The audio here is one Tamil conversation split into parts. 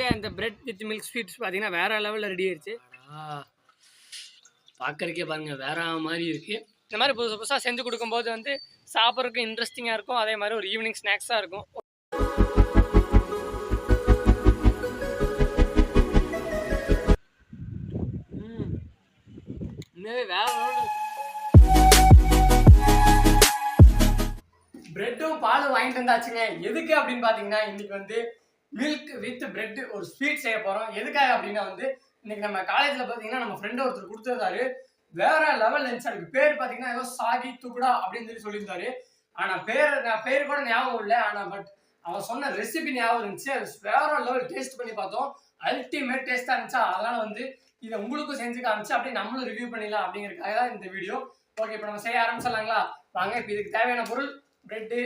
செஞ்ச இந்த பிரெட் வித் மில்க் ஸ்வீட்ஸ் பார்த்தீங்கன்னா வேற லெவலில் ரெடி ஆயிடுச்சு பார்க்கறக்கே பாருங்க வேற மாதிரி இருக்கு. இந்த மாதிரி புதுசு புதுசாக செஞ்சு கொடுக்கும்போது வந்து சாப்பிட்றதுக்கு இன்ட்ரெஸ்டிங்காக இருக்கும். அதே மாதிரி ஒரு ஈவினிங் ஸ்நாக்ஸாக இருக்கும். பிரெட்டும் பாலும் வாங்கிட்டு வந்தாச்சுங்க. எதுக்கு அப்படின்னு பார்த்தீங்கன்னா இன்னைக்கு வந்து மில்க் வித் பிரெட் ஒரு ஸ்வீட் செய்ய போகிறோம் எதுக்காக அப்படின்னா வந்து இன்னைக்கு நம்ம காலேஜில் பார்த்தீங்கன்னா நம்ம ஃப்ரெண்டு ஒருத்தர் கொடுத்துருந்தாரு. வேற லெவல் இருந்துச்சு அதுக்கு பேர் பார்த்தீங்கன்னா ஏதோ சாகி துக்குடா அப்படின்னு சொல்லி சொல்லியிருந்தாரு. ஆனால் பேர் நான் பேர் கூட ஞாபகம் இல்லை. ஆனால் பட் அவன் சொன்ன ரெசிபி ஞாபகம் இருந்துச்சு. அது வேற லெவல் டேஸ்ட் பண்ணி பார்த்தோம். அல்டிமேட் டேஸ்ட்டாக இருந்துச்சா. அதனால வந்து இதை உங்களுக்கும் செஞ்சு காமிச்சு அப்படியே நம்மளும் ரிவ்யூ பண்ணிடலாம் அப்படிங்கிறதுக்காக தான் இந்த வீடியோ ஓகே இப்போ நம்ம செய்ய ஆரம்பிச்சிடலாங்களா? வாங்க இப்போ இதுக்கு தேவையான பொருள் பிரெட்டு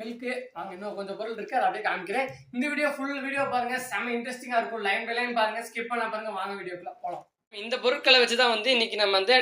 மில்க்கு அங்கே இன்னும் கொஞ்சம் பொருள் இருக்கு அதை அப்படியே காமிக்கிறேன். இந்த வீடியோ ஃபுல் வீடியோ பாருங்க செம்ம இன்ட்ரெஸ்டிங்காக இருக்கும். லைன் பை லைன் பாருங்க ஸ்கிப் பண்ண பாருங்க வாங்க வீடியோக்குள்ள போகலாம் இந்த பொருட்களை வச்சு தான் வந்து இன்னைக்கு நம்ம வந்து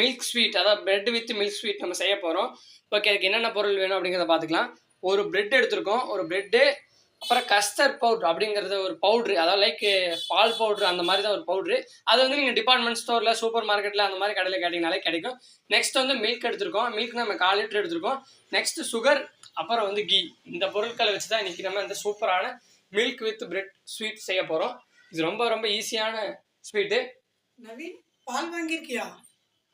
மில்க் ஸ்வீட் அதாவது பிரெட் வித் மில்க் ஸ்வீட் நம்ம செய்ய போகிறோம் ஓகே அதுக்கு என்னென்ன பொருள் வேணும் அப்படிங்கிறத பார்த்துக்கலாம். ஒரு பிரெட் எடுத்திருக்கோம். ஒரு பிரெட்டு அப்புறம் கஸ்டர்ட் பவுடர் அப்படிங்கிறது ஒரு பவுட்ரு அதாவது லைக் பால் பவுட்ரு அந்த மாதிரி தான் ஒரு பவுட்ரு அது வந்து நீங்கள் டிபார்ட்மெண்ட் ஸ்டோரில் சூப்பர் மார்க்கெட்டில் அந்த மாதிரி கடையில் கேட்டிங்கனாலே கிடைக்கும். நெக்ஸ்ட் வந்து மில்க் எடுத்திருக்கோம். மில்க் நம்ம கால் லிட்டர் எடுத்திருக்கோம். நெக்ஸ்ட் சுகர் அப்புறம் வந்து கீ. இந்த பொருட்களை வச்சு தான் இன்றைக்கி நம்ம இந்த சூப்பரான மில்க் வித் பிரெட் ஸ்வீட் செய்ய போகிறோம் இது ரொம்ப ரொம்ப ஈஸியான ஸ்வீட்டு நவீன் பால் வாங்கியிருக்கியா?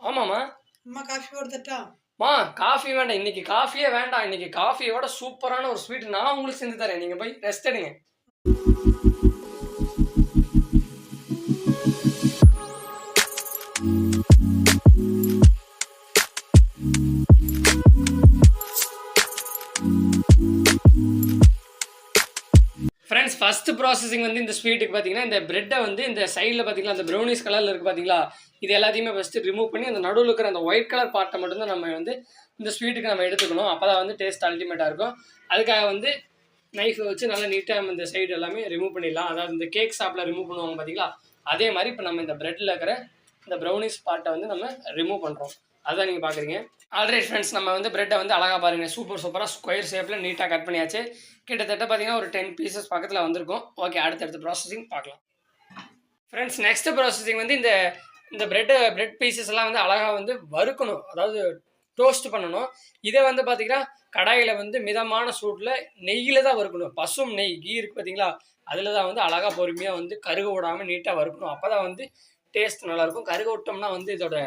ஆமாம்மா. அம்மா காஃபி போடுதட்டா மா காஃபி வேண்டாம். இன்னைக்கு காஃபியே வேண்டாம். இன்னைக்கு காஃபியோட சூப்பரான ஒரு ஸ்வீட் நான் உங்களுக்கு செஞ்சு தரேன். நீங்கள் போய் ரெஸ்ட் எடுங்க. ஃப்ரெண்ட்ஸ் ஃபஸ்ட்டு ப்ராசஸிங் வந்து இந்த ஸ்வீட்டுக்கு பார்த்தீங்கன்னா இந்த பிரெட்டை வந்து இந்த சைடில் பார்த்தீங்களா அந்த ப்ரௌனிஸ் கலரில் இருக்குது பார்த்தீங்களா இது எல்லாத்தையுமே ஃபஸ்ட்டு ரிமூவ் பண்ணி அந்த நடுவில் இருக்கிற அந்த ஒயிட் கலர் பார்ட்டை மட்டும்தான் நம்ம வந்து இந்த ஸ்வீட்டுக்கு நம்ம எடுத்துக்கணும். அப்போ தான் வந்து டேஸ்ட் அல்டிமேட்டாக இருக்கும். அதுக்காக வந்து நைஃபை வச்சு நல்லா நீட்டாக இந்த சைடு எல்லாமே ரிமூவ் பண்ணிடலாம். அதாவது இந்த கேக் ஷாப்பில் ரிமூவ் பண்ணுவாங்க பார்த்தீங்களா அதே மாதிரி இப்போ நம்ம இந்த ப்ரெட்டில் இருக்கிற இந்த ப்ரௌனிஸ் பார்ட்டை வந்து நம்ம ரிமூவ் பண்ணுறோம் அதுதான் நீங்கள் பார்க்குறீங்க ஆல்ரெடி ஃப்ரெண்ட்ஸ் நம்ம வந்து பிரெட்டை வந்து அழகாக பாருங்கள் சூப்பர் சூப்பராக ஸ்கொயர் ஷேப்பில் நீட்டாக கட் பண்ணியாச்சு. கிட்டத்தட்ட பார்த்தீங்கன்னா ஒரு டென் பீசஸ் பக்கத்தில் வந்திருக்கும். ஓகே அடுத்தடுத்த ப்ராசஸிங் பார்க்கலாம். ஃப்ரெண்ட்ஸ் நெக்ஸ்ட் ப்ராசஸிங் வந்து இந்த இந்த பிரெட்டு பிரெட் பீசஸ் எல்லாம் வந்து அழகாக வந்து வறுக்கணும். அதாவது டோஸ்ட் பண்ணணும். இதை வந்து பார்த்தீங்கன்னா கடாயில் வந்து மிதமான சூட்டில் நெய்யில் தான் வறுக்கணும். பசும் நெய் கீ இருக்குது பார்த்தீங்களா அதில் தான் வந்து அழகாக பொறுமையாக வந்து கருக விடாமல் நீட்டாக வறுக்கணும். அப்போ தான் வந்து டேஸ்ட் நல்லாயிருக்கும் கருக விட்டோம்னா வந்து இதோட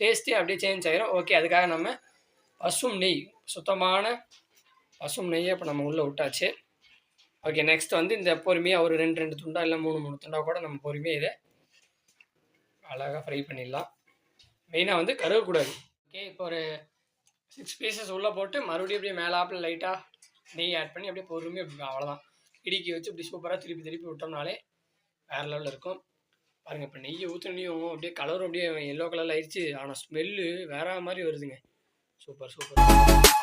டேஸ்ட்டே அப்படியே சேஞ்ச் ஆகிரும் ஓகே அதுக்காக நம்ம பசும் நெய் சுத்தமான பசும் நெய்யை இப்போ நம்ம உள்ளே விட்டாச்சு. ஓகே நெக்ஸ்ட் வந்து இந்த பொறுமையாக ஒரு ரெண்டு ரெண்டு துண்டா இல்லை மூணு மூணு துண்டா கூட நம்ம பொறுமையாக இதை அழகாக ஃப்ரை பண்ணிடலாம். மெயினாக வந்து கருவக்கூடாது ஓகே இப்போ ஒரு சிக்ஸ் பீசஸ் உள்ளே போட்டு மறுபடியும் அப்படியே மேலாப்பில் லைட்டாக நெய் ஆட் பண்ணி அப்படியே பொறுமையாக அப்படி அவ்வளோதான் இடிக்கி வச்சு இப்படி சூப்பராக திருப்பி திருப்பி விட்டோம்னாலே வேறு லெவலில் இருக்கும். பாருங்கள் இப்போ நெய்யை ஊற்றுனையும் அப்படியே கலரும் அப்படியே எல்லோ கலரில் ஆயிடுச்சு. ஆனால் ஸ்மெல்லு வேற மாதிரி வருதுங்க. Super super.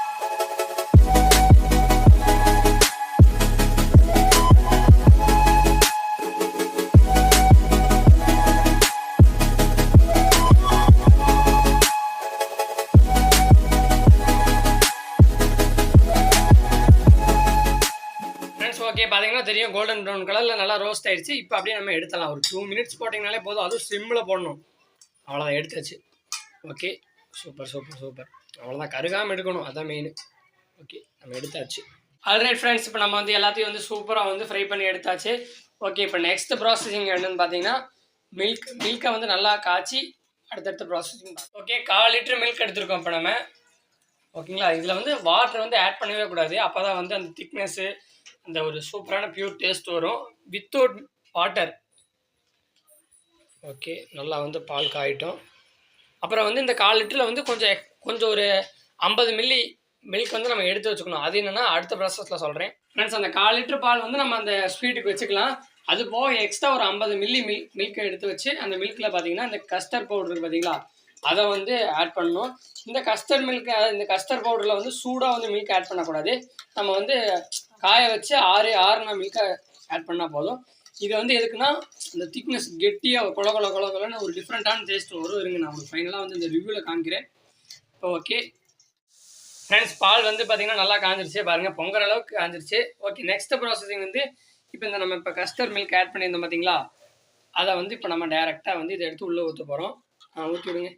பார்த்தீங்கன்னா கோல்டன் ப்ரௌன் கலரில் நல்லா ரோஸ்ட் ஆயிடுச்சு இப்போ அப்படியே நம்ம எடுத்துடலாம். ஒரு டூ மினிட்ஸ் போட்டிங்கனாலே போதும். அதுவும் சிம்மில் போடணும். அவ்வளோதான் எடுத்தாச்சு. ஓகே சூப்பர் சூப்பர் சூப்பர் அவ்வளோதான் கருகாமல் எடுக்கணும். அதான் மெயின் ஓகே நம்ம எடுத்தாச்சு. ஆல்ரைட் ஃப்ரெண்ட்ஸ் இப்போ நம்ம வந்து எல்லாத்தையும் வந்து சூப்பராக வந்து ஃப்ரை பண்ணி எடுத்தாச்சு. ஓகே இப்போ நெக்ஸ்ட் ப்ராசஸிங் என்னென்னு பார்த்தீங்கன்னா மில்க் மில்கை வந்து நல்லா காய்ச்சி அடுத்தடுத்த ப்ராசஸிங் ஓகே கால் லிட்டர் மில்க் எடுத்திருக்கோம் இப்போ நம்ம. ஓகேங்களா இதில் வந்து வாட்டர் வந்து ஆட் பண்ணவே கூடாது. அப்போ தான் வந்து அந்த திக்னஸ்ஸு அந்த ஒரு சூப்பரான பியூர் டேஸ்ட் வரும் வித்தவுட் வாட்டர் ஓகே நல்லா வந்து பால் காயிட்டும். அப்புறம் வந்து இந்த கால் லிட்டரில் வந்து கொஞ்சம் கொஞ்சம் ஒரு ஐம்பது மில்லி மில்க் வந்து நம்ம எடுத்து வச்சுக்கணும். அது என்னென்னா அடுத்த ப்ராசஸில் சொல்கிறேன் ஃப்ரெண்ட்ஸ் அந்த கால் லிட்டர் பால் வந்து நம்ம அந்த ஸ்வீட்டுக்கு வச்சுக்கலாம். அது போக எக்ஸ்ட்ரா ஒரு ஐம்பது மில்லி மில்க் மில்க்கை எடுத்து வச்சு அந்த மில்கில் பார்த்தீங்கன்னா இந்த கஸ்டர்ட் பவுடர் பார்த்தீங்களா அதை வந்து ஆட் பண்ணணும். இந்த கஸ்டர்ட் மில்க் இந்த கஸ்டர்ட் பவுடரில் வந்து சூடாக வந்து மில்க் ஆட் பண்ணக்கூடாது. நம்ம வந்து காய வச்சு ஆறு ஆறுனா மில்கை ஆட் பண்ணால் போதும். இது வந்து எதுக்குன்னா இந்த திக்னஸ் கெட்டியாக கொல கொல கொல கொலன்னு ஒரு டிஃப்ரெண்ட்டான டேஸ்ட் வரும். இருங்க நான் உங்களுக்கு ஃபைனலாக வந்து இந்த ரிவ்யூவில் காமிக்கிறேன். இப்போ ஓகே ஃப்ரெண்ட்ஸ் பால் வந்து பார்த்திங்கன்னா நல்லா காஞ்சிருச்சு. பாருங்கள் பொங்குற அளவுக்கு காஞ்சிருச்சு. ஓகே நெக்ஸ்ட் ப்ராசஸிங் வந்து இப்போ இந்த நம்ம இப்போ கஸ்டர் மில்க் ஆட் பண்ணியிருந்தோம் பார்த்தீங்களா அதை வந்து இப்போ நம்ம டைரெக்டாக வந்து இதை எடுத்து உள்ளே ஊற்ற போகிறோம் ஆ ஊற்றி விடுங்க.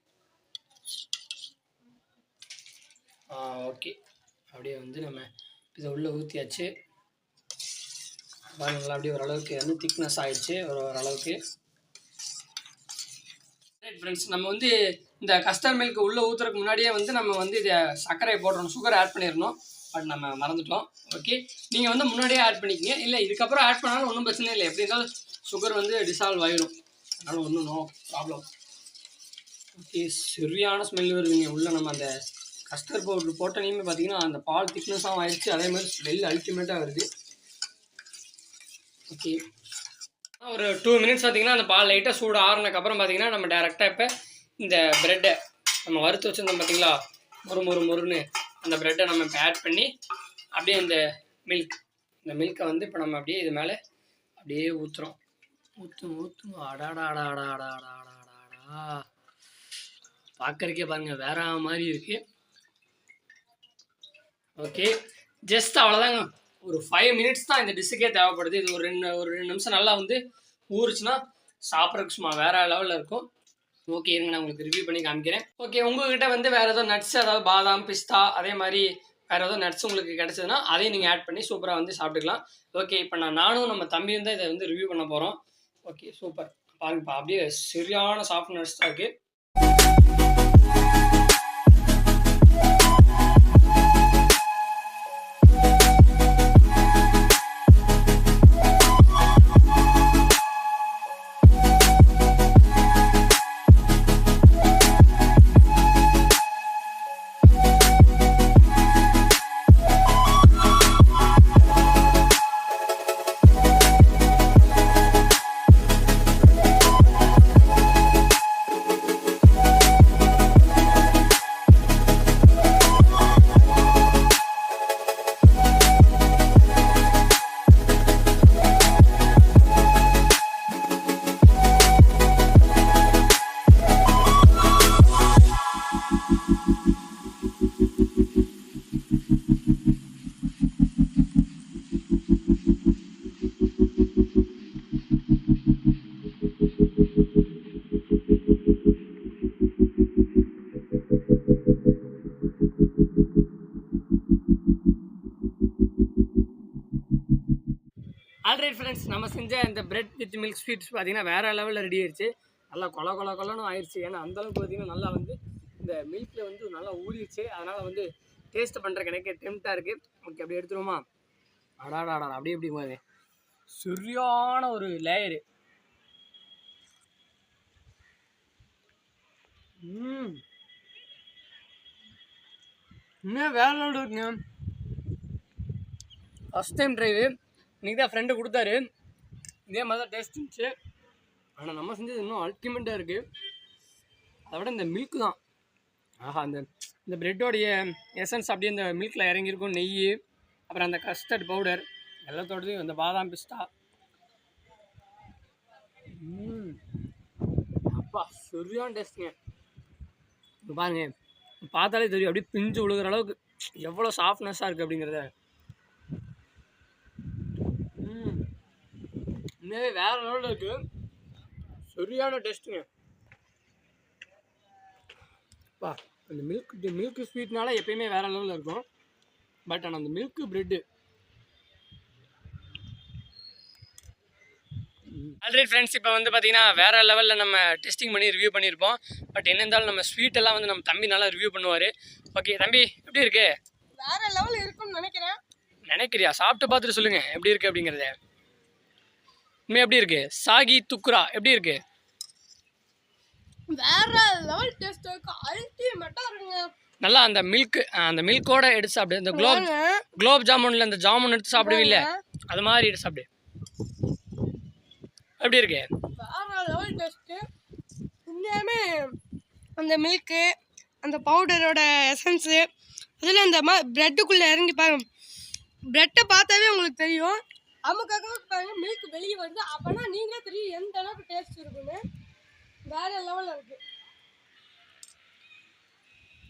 ஆ ஓகே அப்படியே வந்து நம்ம இதை உள்ளே ஊற்றியாச்சு பாருங்களா அப்படியே ஓரளவுக்கு வந்து திக்னஸ் ஆகிடுச்சு ஒரு ஓரளவுக்கு. ரைட் ஃப்ரெண்ட்ஸ் நம்ம வந்து இந்த கஸ்டர் மில்க் உள்ளே ஊற்றுறதுக்கு முன்னாடியே வந்து நம்ம வந்து இதை சர்க்கரை போடுறோம் சுகர் ஆட் பண்ணிடணும். பட் நம்ம மறந்துட்டோம். ஓகே நீங்கள் வந்து முன்னாடியே ஆட் பண்ணிக்கங்க. இல்லை இதுக்கப்புறம் ஆட் பண்ணாலும் ஒன்றும் பிரச்சனை இல்லை. எப்படி இருந்தாலும் சுகர் வந்து டிசால்வ் ஆயிடும். அதனால் ஒன்றும் நோ ப்ராப்ளம் ஓகே சரியான ஸ்மெல் வருவீங்க உள்ளே நம்ம அந்த கஸ்டர் பவுடர் போட்டனையுமே பார்த்தீங்கன்னா அந்த பால் திக்னஸாகவும் ஆயிடுச்சு அதே மாதிரி ஸ்மெல் அல்டிமேட்டாக வருது. ஓகே ஒரு டூ மினிட்ஸ் பார்த்தீங்கன்னா அந்த பால் லைட்டாக சூடு ஆறுனதுக்கப்புறம் பார்த்தீங்கன்னா நம்ம டேரெக்டாக இப்போ இந்த ப்ரெட்டை நம்ம வறுத்து வச்சுருந்தோம் பார்த்தீங்களா மொறு மொறு மொறுன்னு அந்த ப்ரெட்டை நம்ம இப்போ ஆட் பண்ணி அப்படியே இந்த மில்க் இந்த மில்கை வந்து இப்போ நம்ம அப்படியே இது மேலே அப்படியே ஊற்றுறோம் ஊற்றும் ஊற்றும் அடாடா அடா பாருங்கள் அடா வேற மாதிரி இருக்குது ஓகே ஜஸ்ட் அவ்வளோதாங்க ஒரு ஃபைவ் மினிட்ஸ் தான் இந்த டிஷ்ஷுக்கே தேவைப்படுது. இது ஒரு ரெண்டு ஒரு ரெண்டு நிமிஷம் நல்லா வந்து ஊறுச்சுன்னா சாப்பிட்றதுக்கு சும்மா வேறு லெவலில் இருக்கும். ஓகே இருங்க நான் உங்களுக்கு ரிவ்யூ பண்ணி காமிக்கிறேன். ஓகே உங்ககிட்ட வந்து வேறு ஏதோ நட்ஸ் அதாவது பாதாம் பிஸ்தா அதே மாதிரி வேறு ஏதோ நட்ஸ் உங்களுக்கு கிடச்சதுன்னா அதையும் நீங்கள் ஆட் பண்ணி சூப்பராக வந்து சாப்பிட்டுக்கலாம். ஓகே இப்போ நான் நானும் நம்ம தம்பியும் தான் இதை வந்து ரிவ்யூ பண்ண போகிறோம் ஓகே சூப்பர் பாருங்கப்பா அப்படியே சரியான சாஃப்ட் நட்ஸ் தான் இருக்குது நம்ம செஞ்ச இந்த பிரெட் வித் மில்க் ஸ்வீட்ஸ் பார்த்தீங்கன்னா வேறு லெவலில் ரெடி ஆயிடுச்சு நல்லா கொல கொல கொலன்னு ஆயிடுச்சு ஏன்னா அந்தளவுக்கு பார்த்தீங்கன்னா நல்லா வந்து இந்த மில்கில் வந்து நல்லா ஊறிடுச்சு. அதனால் வந்து டேஸ்ட் பண்ணுறக்கு எனக்கு டெம்ட்டாக இருக்குது ஓகே அப்படி எடுத்துருவோமா? அடாடாடா அப்படியே எப்படி மாதிரி சரியான ஒரு லேயரு இன்னும் வேற லெவலில் இருக்குங்க ஃபஸ்ட் டைம் ட்ரைவு இன்றைக்கி தான் ஃப்ரெண்டு கொடுத்தாரு. இதே மாதிரி தான் டேஸ்ட் இருந்துச்சு. ஆனால் நம்ம செஞ்சது இன்னும் அல்டிமேட்டாக இருக்குது அதை விட இந்த மில்க் தான். ஆஹா அந்த இந்த ப்ரெட்டோடைய எசன்ஸ் அப்படியே இந்த மில்கில் இறங்கியிருக்கும் நெய் அப்புறம் அந்த கஸ்டர்ட் பவுடர் எல்லாத்தோடதையும் அந்த பாதாம் பிஸ்தா அப்பா சரியான டேஸ்ட்டுங்க பாருங்க பார்த்தாலே தெரியும் அப்படியே பிஞ்சு விழுகிற அளவுக்கு எவ்வளோ சாஃப்ட்னஸாக இருக்குது அப்படிங்கிறத ம். உண்மையாவே வேற லெவலில் இருக்கு. சரியான டேஸ்ட்டுங்க பா அந்த மில்க் மில்க் ஸ்வீட்னால எப்பயுமே வேற லெவலில் இருக்கும். பட் ஆனால் அந்த மில்க் பிரெட்டு ஆல்ரெடி ஃப்ரெண்ட்ஸ் இப்போ வந்து பார்த்தீங்கன்னா வேற லெவலில் நம்ம டெஸ்டிங் பண்ணி ரிவ்யூ பண்ணியிருப்போம் பட் என்ன இருந்தாலும் நம்ம ஸ்வீட் எல்லாம் வந்து நம்ம தம்பி நல்லா ரிவ்யூ பண்ணுவார். ஓகே தம்பி எப்படி இருக்கு? வேற லெவல் இருக்கும்னு நினைக்கிறேன். நினைக்கிறியா? சாப்பிட்டு பார்த்துட்டு சொல்லுங்க எப்படி இருக்கு அப்படிங்கிறத. உண்மை எப்படி இருக்கு? சாகி துக்குரா எப்படி இருக்கு? வேற லெவல் டேஸ்ட் இருக்கு அல்டிமேட்டா இருக்குங்க நல்லா அந்த மில்க் அந்த மில்கோட எடுத்து சாப்பிடு. இந்த குலோப் குலோப் ஜாமுன்ல இந்த ஜாமுன் எடுத்து சாப்பிடுவில்ல? அது மாதிரி எடுத்து சாப்பிடு. எப்படி இருக்கு? வேற லெவல் டேஸ்ட் உண்மையாமே அந்த மில்க்கு அந்த பவுடரோட எசன்ஸு அதில் அந்த மா ப்ரெட்டுக்குள்ளே இறங்கி பாருங்க. ப்ரெட்டை பார்த்தாவே உங்களுக்கு தெரியும். அமுக்காக பாருங்க மில்க் வெளியே வருது அப்போனா நீங்களே தெரியும் எந்த அளவுக்கு டேஸ்ட் இருக்குன்னு. வேற லெவலில் இருக்கு.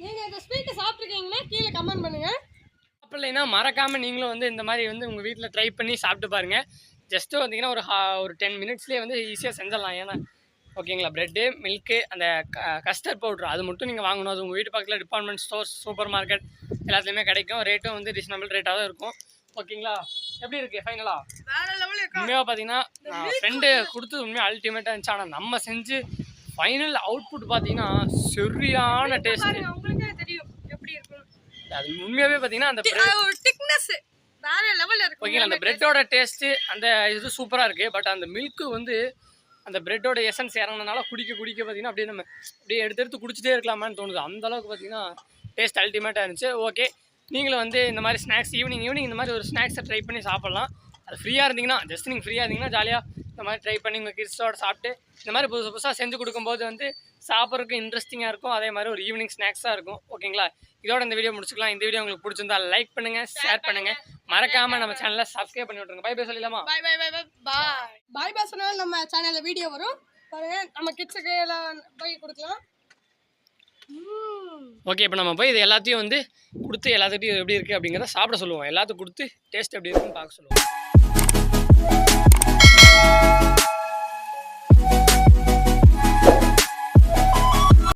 நீங்கள் இந்த ஸ்வீட்டை சாப்பிட்ருக்கீங்கன்னா கீழே கமெண்ட் பண்ணுங்கள் சாப்பிடலைன்னா மறக்காமல் நீங்களும் வந்து இந்த மாதிரி வந்து உங்கள் வீட்டில் ட்ரை பண்ணி சாப்பிட்டு பாருங்கள் ஜஸ்ட்டு வந்தீங்கன்னா ஒரு ஹா ஒரு டென் மினிட்ஸ்லேயே வந்து ஈஸியாக செஞ்சிடலாம். ஏன்னா ஓகேங்களா? ப்ரெட்டு மில்க்கு அந்த கஸ்டர்ட் பவுட்ரு அது மட்டும் நீங்கள் வாங்கணும். அது உங்கள் வீட்டு பக்கத்தில் டிபார்ட்மெண்ட் ஸ்டோர்ஸ் சூப்பர் மார்க்கெட் எல்லாத்துலேயுமே கிடைக்கும். ரேட்டும் வந்து ரீசனபிள் ரேட்டாக தான் இருக்கும். ஓகேங்களா? எப்படி இருக்கா உண்மையாக பார்த்தீங்கன்னா ஃப்ரெண்டு கொடுத்தது உண்மையாக அல்டிமேட்டாக இருந்துச்சு. ஆனால் நம்ம செஞ்சு ஃபைனல் அவுட்புட் பார்த்தீங்கன்னா சரியான இருக்கும் அது உண்மையாகவே பார்த்தீங்கன்னா அந்த ஓகேங்களா அந்த பிரெட்டோட டேஸ்ட்டு அந்த இது சூப்பராக இருக்குது பட் அந்த மில்க்கு வந்து அந்த பிரெட்டோட எசன்ஸ் இறங்கினால குடிக்க குடிக்க பார்த்தீங்கன்னா அப்படியே நம்ம அப்படியே எடுத்து எடுத்து குடிச்சிட்டே இருக்கலாமான்னு தோணுது. அந்த அளவுக்கு பார்த்தீங்கன்னா டேஸ்ட் அல்டிமேட்டாக இருந்துச்சு. ஓகே நீங்களும் வந்து இந்த மாதிரி ஸ்நாக்ஸ் ஈவினிங் ஈவினிங் இந்த மாதிரி ஒரு ஸ்நாக்ஸை ட்ரை பண்ணி சாப்பிட்லாம். அது ஃப்ரீயாக இருந்தீங்கன்னா ஜஸ்ட் நீங்கள் ஃப்ரீயாக இருந்தீங்கன்னா ஜாலியாக இந்த மாதிரி ட்ரை பண்ணி உங்கள் கிட்ஸோட சாப்பிட்டு இந்த மாதிரி புதுசு புதுசாக செஞ்சு கொடுக்கும்போது வந்து சாப்பிட்றதுக்கு இன்ட்ரெஸ்டிங்காக இருக்கும். அதே மாதிரி ஒரு ஈவினிங் ஸ்நாக்ஸாக இருக்கும். ஓகேங்களா இதோட இந்த வீடியோ முடிச்சுக்கலாம். இந்த வீடியோ உங்களுக்கு பிடிச்சிருந்தா லைக் பண்ணுங்கள் ஷேர் பண்ணுங்கள் மறக்காமல் நம்ம சேனலை சப்ஸ்கிரைப் பண்ணி விட்ருங்க பை பை சொல்லிடலாமா? பாய் பாய் பாய் பாய் பாய் பாய் சொன்னாலும் நம்ம சேனல்ல வீடியோ வரும். நம்ம கிட்ஸுக்கு எல்லாம் போய் கொடுக்கலாம். ஓகே இப்போ நம்ம போய் இது எல்லாத்தையும் வந்து கொடுத்து எல்லாத்துக்கிட்டையும் எப்படி இருக்குது அப்படிங்கிறத சாப்பிட சொல்லுவோம். எல்லாத்துக்கும் கொடுத்து டேஸ்ட் எப்படி இருக்குன்னு பார்க்க சொல்லுவோம்.